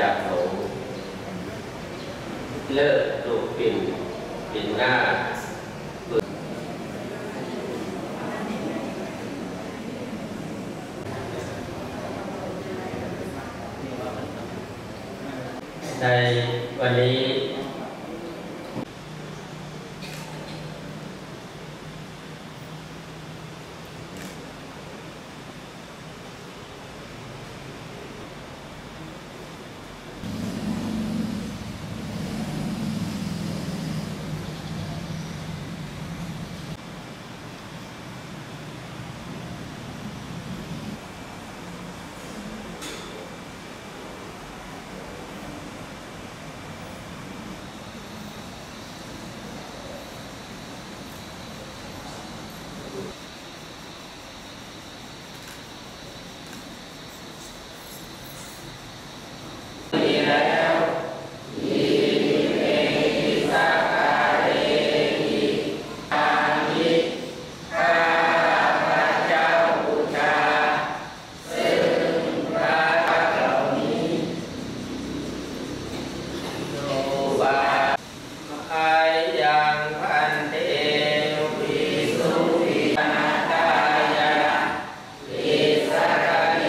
จากหลงเลิกปลูกปิ่นปิ่นหน้าในวันนี้ บาอายังพันเตวิสุวินาตายะวิสรเน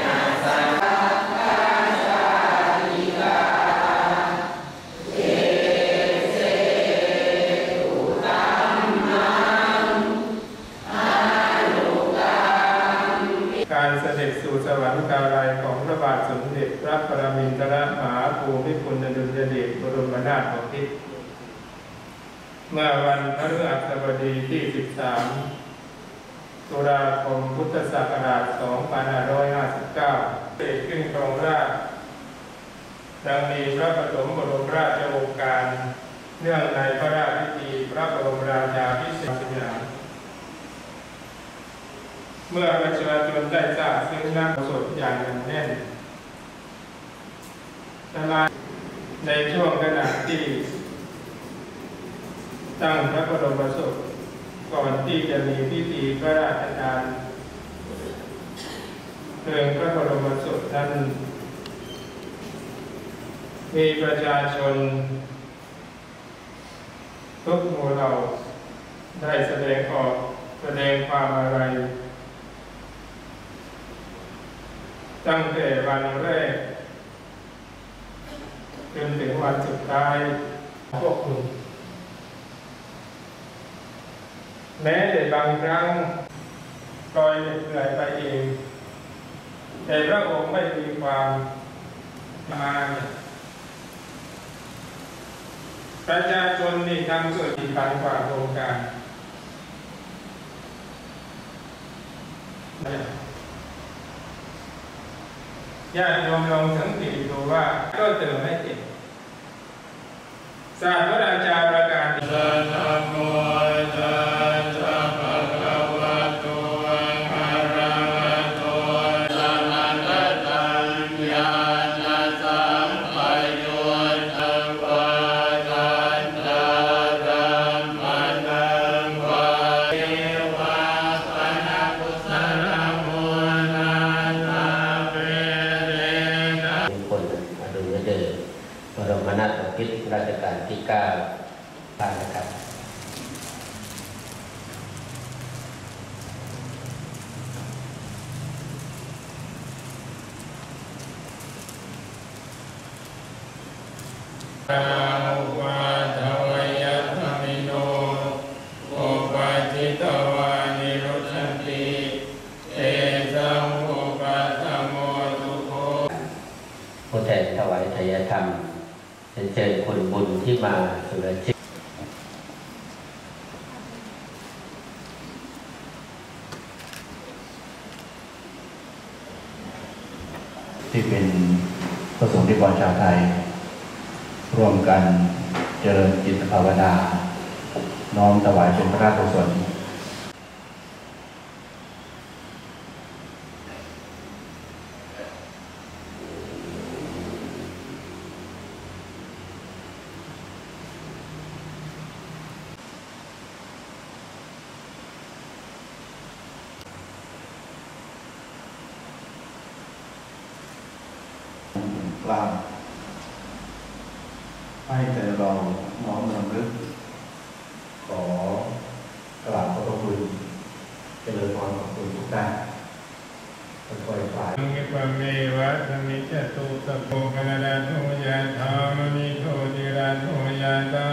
นะสังฆาชาลิกาเอเสตุตัมมังอนุกรรม การเสด็จสู่สวรรคาลัยของพระบาทสมเด็จพระปรมินทรมหาภูมิพลอดุลยเดชบรมนาถบพิตรเมื่อวันพฤหัสบดีที่ 13 ตุลาคมพุทธศักราช 2559เสด็จขึ้นครองราชดังมีพระปฐมบรมราชโองการ เนื่องในพระราชพิธีพระบรมราชาภิเษกสยาม เมื่อประชาชนได้ทราบซึ่งนักสดอย่างหนแน่นตลาดในช่วงขณะที่ตั้งพระบรมศพก่อนที่จะมีพิธีพระราชทานเพลิงพระบรมศพนั้น มีประชาชน ทุกหมู่เหล่าได้แสดงออกแสดงความอะไร ตั้งแต่วันแรกจนถึงวันสุดท้ายพวกคุณแม้แต่บางครั้งลอยเหนื่อยไปเอง แต่พระองค์ไม่มีความมาประชาชนนี่ทำเกิดพันกว่าโครงการ ญาติโยมลองสังเกตดูว่าก็เติมไม่ติดศาสตร์พระราชารย์ รรัชกาลที่เก้าท่านนะครับอาวาทวยธรรมิโนโอปาจิตวานิรุชันติเอสังอุปัฏฐโมทุโคผู้แทนถวายทายธรรม เป็นเชิญคุณบุญที่มาสุรชิตที่เป็นพระสงฆ์ที่บรชาวไทย ร่วมกันเจริญจิตภาวนา น้อมถวายเป็นพระราชกุศล กบ้างให้แต่เราน้อมนำลึก ขอกราบขอบพระคุณเจริญพรขอบคุณทุกท่านค่อยๆคลายสังกิปเมวะสมิจตุสพโภคณดาโทยะธามนิโทติระโทยะตา